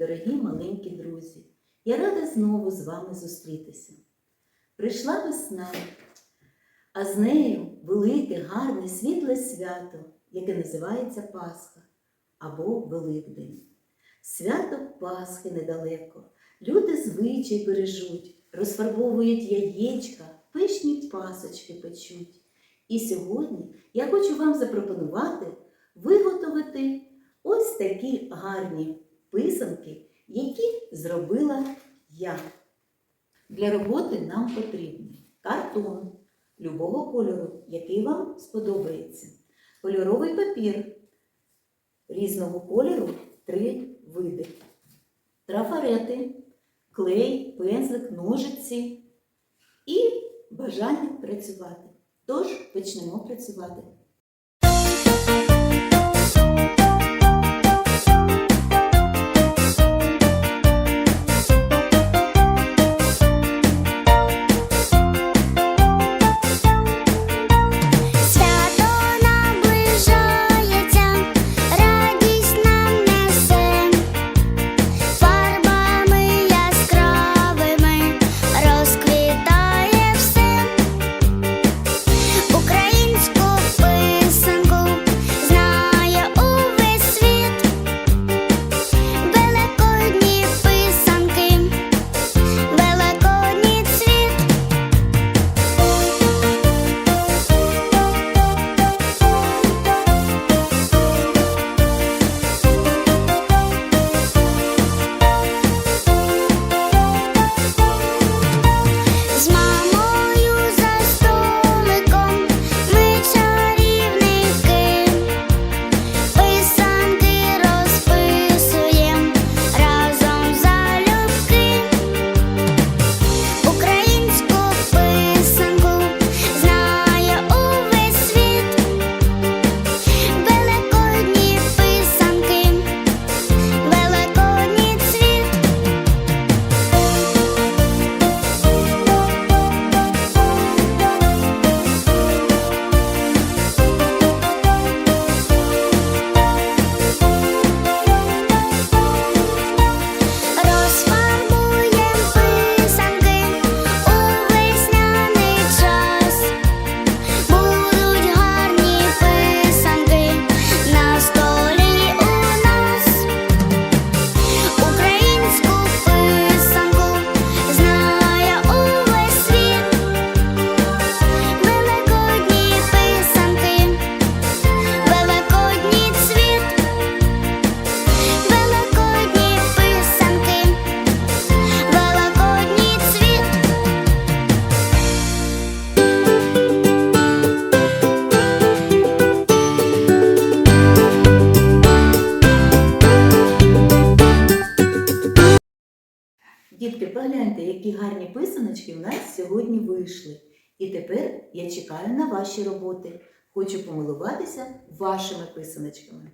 дорогі маленькі друзі! Я рада знову з вами зустрітися. Прийшла весна, а з нею велике, гарне, світле свято, яке називається Пасха або Великдень. Свято Пасхи недалеко. Люди звичай бережуть, розфарбовують яєчка, пишні пасочки печуть. І сьогодні я хочу вам запропонувати виготовити ось такі гарні писанки, які зробила я. Для роботи нам потрібний картон любого кольору, який вам сподобається, кольоровий папір різного кольору три види, трафарети, клей, пензлик, ножиці і бажання працювати. Тож почнемо працювати. Дітки, погляньте, які гарні писаночки в нас сьогодні вийшли. І тепер я чекаю на ваші роботи. Хочу помилуватися вашими писаночками.